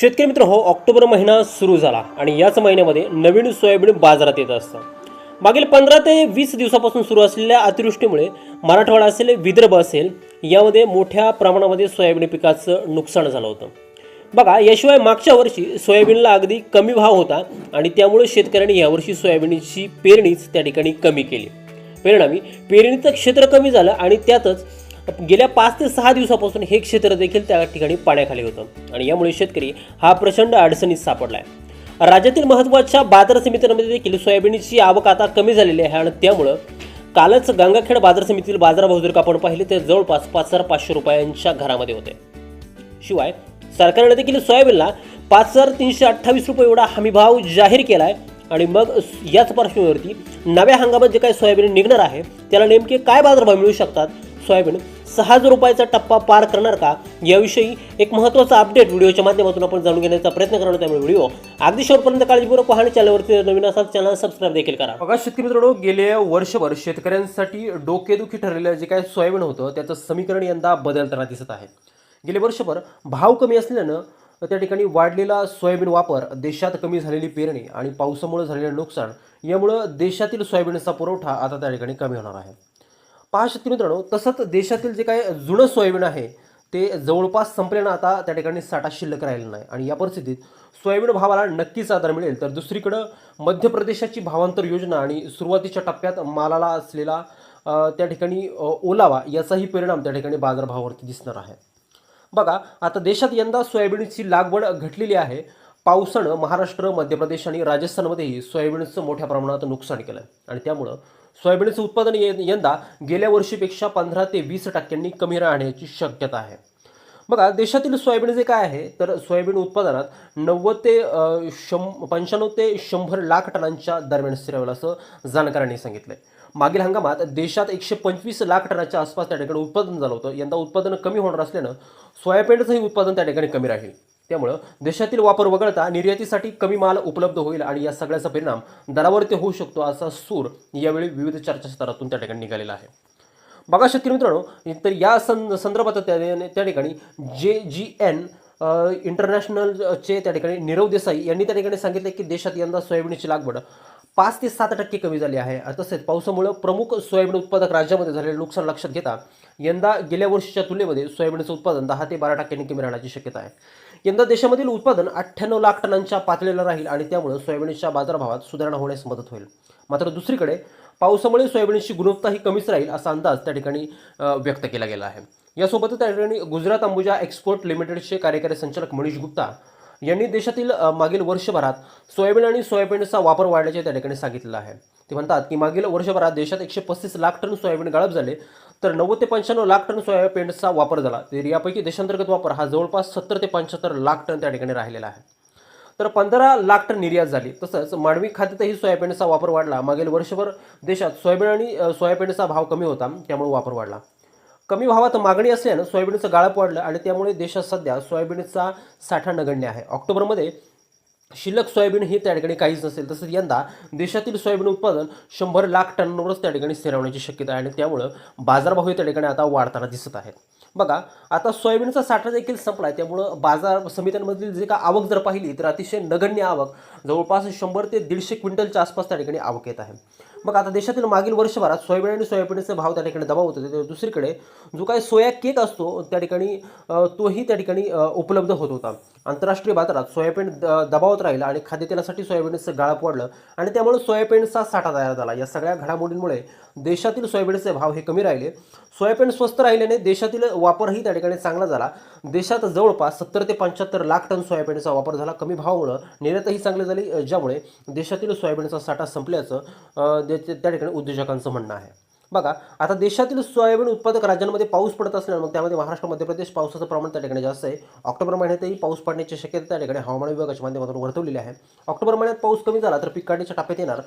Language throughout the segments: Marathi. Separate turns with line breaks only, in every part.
शेतकरी मित्र हो ऑक्टोबर महिना सुरू झाला आणि याच महिन्यामध्ये नवीन सोयाबीन बाजारात येत असतं. मागील पंधरा ते वीस दिवसापासून सुरू असलेल्या अतिवृष्टीमुळे मराठवाडा असेल विदर्भ असेल यामध्ये मोठ्या प्रमाणामध्ये सोयाबीन पिकाचं नुकसान झालं होतं. बघा याशिवाय मागच्या वर्षी सोयाबीनला अगदी कमी भाव होता आणि त्यामुळे शेतकऱ्यांनी यावर्षी सोयाबीनची पेरणीच त्या ठिकाणी कमी केली. परिणामी पेरणीचं क्षेत्र कमी झालं आणि त्यातच गेल्या पाच ते सहा दिवसापासून हे क्षेत्र देखील त्या ठिकाणी पाण्याखाली होतं. आणि यामुळे शेतकरी हा प्रचंड अडचणीत सापडला आहे राज्यातील महत्त्वाच्या बाजार समित्यांमध्ये देखील सोयाबीनची आवक आता कमी झालेली आहे आणि त्यामुळं कालच गंगाखेड बाजार समितीतील बाजारभाव जर का आपण पाहिले तर जवळपास पाच हजार पाचशे रुपयांच्या घरामध्ये होते. शिवाय सरकारने देखील सोयाबीनला पाच हजार तीनशे अठ्ठावीस रुपये एवढा हमीभाव जाहीर केला आहे आणि मग याच पार्श्वभूमीवरती नव्या हंगामात जे काही सोयाबीन निघणार आहे त्याला नेमके काय बाजारभाव मिळू शकतात? सोयाबीन सहा हजार रुपयाचा टप्पा पार करणार का? याविषयी एक महत्त्वाचा अपडेट व्हिडिओच्या माध्यमातून आपण जाणून घेण्याचा प्रयत्न करणार त्यामुळे व्हिडिओ अगदी शेवटपर्यंत काळजीपूर्वक पाहणे. चॅनलवरती नवीन असाल चॅनल सबस्क्राईब देखील करा. बघा शेतकरी मित्रांनो गेले वर्षभर शेतकऱ्यांसाठी डोकेदुखी ठरलेलं जे काय सोयाबीन होतं त्याचं समीकरण यंदा बदलताना दिसत आहे. गेले वर्षभर भाव कमी असल्यानं त्या ठिकाणी वाढलेला सोयाबीन वापर देशात कमी झालेली पेरणी आणि पावसामुळे झालेलं नुकसान यामुळं देशातील सोयाबीनचा पुरवठा आता त्या ठिकाणी कमी होणार आहे. पहा शेतकरी मित्रांनो तसंच देशातील जे काय जुनं सोयाबीन आहे ते जवळपास संपल्यानं आता त्या ठिकाणी साठा शिल्लक राहिलेला नाही. आणि या परिस्थितीत सोयाबीन भावाला नक्कीच आधार मिळेल. तर दुसरीकडं मध्य प्रदेशाची भावांतर योजना आणि सुरुवातीच्या टप्प्यात मालाला असलेला त्या ठिकाणी ओलावा याचाही परिणाम त्या ठिकाणी बाजारभावावरती दिसणार आहे. बघा आता देशात यंदा सोयाबीनची लागवड घटलेली आहे. पावसानं महाराष्ट्र मध्य प्रदेश आणि राजस्थानमध्येही सोयाबीनचं मोठ्या प्रमाणात नुकसान केलं आणि त्यामुळं सोयाबीनचं उत्पादन ये- यंदा गेल्या वर्षीपेक्षा पंधरा ते वीस टक्क्यांनी कमी राहण्याची शक्यता आहे. बघा देशातील सोयाबीन जे काय आहे तर सोयाबीन उत्पादनात नव्वद ते शं पंच्याण्णव ते शंभर लाख टनांच्या दरम्यान स्थिरावेल असं जाणकारांनी सांगितलंय. मागील हंगामात देशात एकशे पंचवीस लाख टनाच्या आसपास त्या ठिकाणी उत्पादन झालं होतं. यंदा उत्पादन कमी होणार असल्यानं सोयाबीनचंही उत्पादन त्या ठिकाणी कमी राहील. त्यामुळं देशातील वापर वगळता निर्यातीसाठी कमी माल उपलब्ध होईल आणि या सगळ्याचा परिणाम दरावरती होऊ शकतो असा सूर यावेळी विविध चर्चास्तरातून त्या ठिकाणी निघालेला आहे. बघा शेतकरी मित्रांनो तर या सं संदर्भात त्या त्या ठिकाणी जे जी एन इंटरनॅशनलचे त्या ठिकाणी नीरव देसाई यांनी त्या ठिकाणी सांगितले की देशात यंदा सोयाबीनची लागवड पाच ते सात टक्के कमी झाली आहे. तसेच पावसामुळे प्रमुख सोयाबीन उत्पादक राज्यामध्ये झालेले नुकसान लक्षात घेता यंदा गेल्या वर्षीच्या तुलनेमध्ये सोयाबीनचं उत्पादन दहा ते बारा टक्क्यांनी कमी राहण्याची शक्यता आहे. यंदा देशामधील उत्पादन अठ्ठ्याण्णव लाख टनांच्या पातळीला राहील आणि त्यामुळे सोयाबीनच्या बाजारभावात सुधारणा होण्यास मदत होईल. मात्र दुसरीकडे पावसामुळे सोयाबीनची गुणवत्ताही कमीच राहील असा अंदाज त्या ठिकाणी व्यक्त केला गेला आहे. यासोबतच त्या ठिकाणी गुजरात अंबुजा एक्सपोर्ट लिमिटेडचे कार्यकारी संचालक मनीष गुप्ता यांनी देशातील मागील वर्षभरात सोयाबीन आणि सोयाबीनचा वापर वाढल्याचे त्या ठिकाणी सांगितलं आहे. ते म्हणतात की मागील वर्षभरात देशात एकशे पस्तीस लाख टन सोयाबीन गाळप झाले. तर नव्वद ते पंच्याण्णव लाख टन सोयाबीनचा वापर झाला. तर यापैकी देशांतर्गत वापर हा जवळपास सत्तर ते पंच्याहत्तर लाख टन त्या ठिकाणी राहिलेला आहे. तर पंधरा लाख टन निर्यात झाली. तसंच मानवी खात्यातही सोयाबीनचा वापर वाढला. मागील वर्षभर देशात सोयाबीन आणि सोयाबीनचा भाव कमी होता त्यामुळे वापर वाढला. कमी भावात मागणी असल्यानं सोयाबीनचं गाळप वाढलं आणि त्यामुळे देशात सध्या सोयाबीनचा साठा नगण्य आहे. ऑक्टोबरमध्ये शिल्लक सोयाबीन हे त्या ठिकाणी काहीच नसेल. तसंच यंदा देशातील सोयाबीन उत्पादन शंभर लाख टनवरच त्या ठिकाणी स्थिरावण्याची शक्यता आहे आणि त्यामुळं बाजारभाव हे त्या ठिकाणी आता वाढताना दिसत आहेत. बघा आता सोयाबीनचा साठा देखील संपला आहे त्यामुळं बाजार समित्यांमधील जे का आवक जर पाहिली तर अतिशय नगण्य आवक जवळपास शंभर ते दीडशे क्विंटलच्या आसपास त्या ठिकाणी आवक येत आहे. मग आता देशातील मागील वर्षभरात सोयाबीन आणि सोयाबीनचे भाव त्या ठिकाणी दबाव होते. दुसरीकडे जो काही सोया केक असतो त्या ठिकाणी तोही त्या ठिकाणी उपलब्ध होत होता. आंतरराष्ट्रीय बाजारात सोयाबीन द- दबावत राहिला आणि खाद्यतेलासाठी सोयाबीनचं गाळप वाढलं. आणि त्यामुळे सोयाबीनचा साठा तयार झाला. या सगळ्या घडामोडींमुळे देशातील सोयाबीनचे भाव हे कमी राहिले. सोयाबीन स्वस्त राहिल्याने देशातील वापरही त्या ठिकाणी चांगला झाला. देशात जवळपास सत्तर ते पंच्याहत्तर लाख टन सोयाबीनचा वापर झाला. कमी भावामुळं निर्यातही चांगली झाली ज्यामुळे देशातील सोयाबीनचा साठा संपल्याचं दे- त्या ठिकाणी उद्योजकांचं म्हणणं आहे. बघा आता देशातील सोयाबीन उत्पादक राज्यांमध्ये पाऊस पडत असल्यानं मग त्यामध्ये महाराष्ट्र मध्य प्रदेश पावसाचं प्रमाण त्या ठिकाणी जास्त आहे. ऑक्टोबर महिन्यातही पाऊस पडण्याची शक्यता त्या ठिकाणी हवामान विभागाच्या माध्यमातून वर्तवलेली आहे. ऑक्टोबर महिन्यात पाऊस कमी झाला तर पीक काढणीच्या टप्प्यात येणार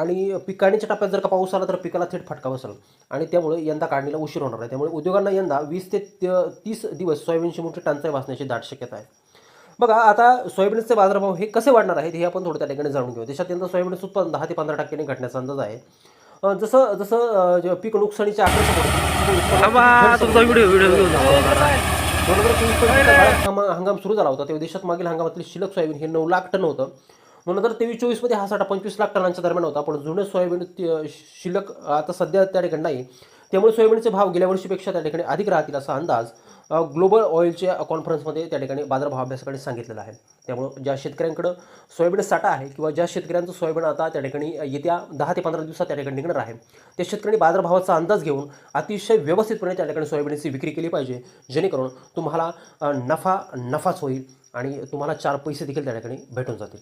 आणि पीक काढणीच्या टप्प्यात जर का पाऊस आला तर पिकाला थेट फटका बसेल. आणि त्यामुळे यंदा काढणीला उशीर होणार आहे. त्यामुळे उद्योगांना यंदा वीस ते तीस दिवस सोयाबीनची मोठी टंचाई वाचण्याची दाट शक्यता आहे. बघा आता सोयाबीनचे बाजारभाव हे कसे वाढणार आहेत हे आपण थोडं त्या ठिकाणी जाणून घेऊ. देशात यंदा सोयाबीनचं उत्पादन दहा ते पंधरा टक्क्यांनी घटण्याचा अंदाज आहे. जसं जसं पीक नुकसानीचे आकडे दोन हजार चोवीस पंचवीस हंगाम सुरू झाला होता तेव्हा देशात मागील हंगामातील शिल्लक सोयाबीन हे नऊ लाख टन होतं. दोन हजार तेवीस चोवीसमध्ये हा साठा पंचवीस लाख टनांच्या दरम्यान होता पण जुनं सोयाबीन शिल्लक आता सध्या त्या ठिकाणी नाही. त्यामुळे सोयाबीनचे भाव गेल्या वर्षीपेक्षा त्या ठिकाणी अधिक राहतील असा अंदाज ग्लोबल ऑइलच्या कॉन्फरन्समध्ये त्या ठिकाणी बाजारभाव अभ्यासाकडे सांगितलेला आहे. त्यामुळं ज्या शेतकऱ्यांकडं सोयाबीन साठा आहे किंवा ज्या शेतकऱ्यांचं सोयाबीन आता त्या ठिकाणी येत्या दहा ते पंधरा दिवसात त्या ठिकाणी निघणार आहे त्या शेतकऱ्यांनी बाजारभावाचा अंदाज घेऊन अतिशय व्यवस्थितपणे त्या ठिकाणी सोयाबीनची विक्री केली पाहिजे जेणेकरून तुम्हाला नफा नफाच होईल आणि तुम्हाला चार पैसे देखील त्या ठिकाणी भेटून जातील.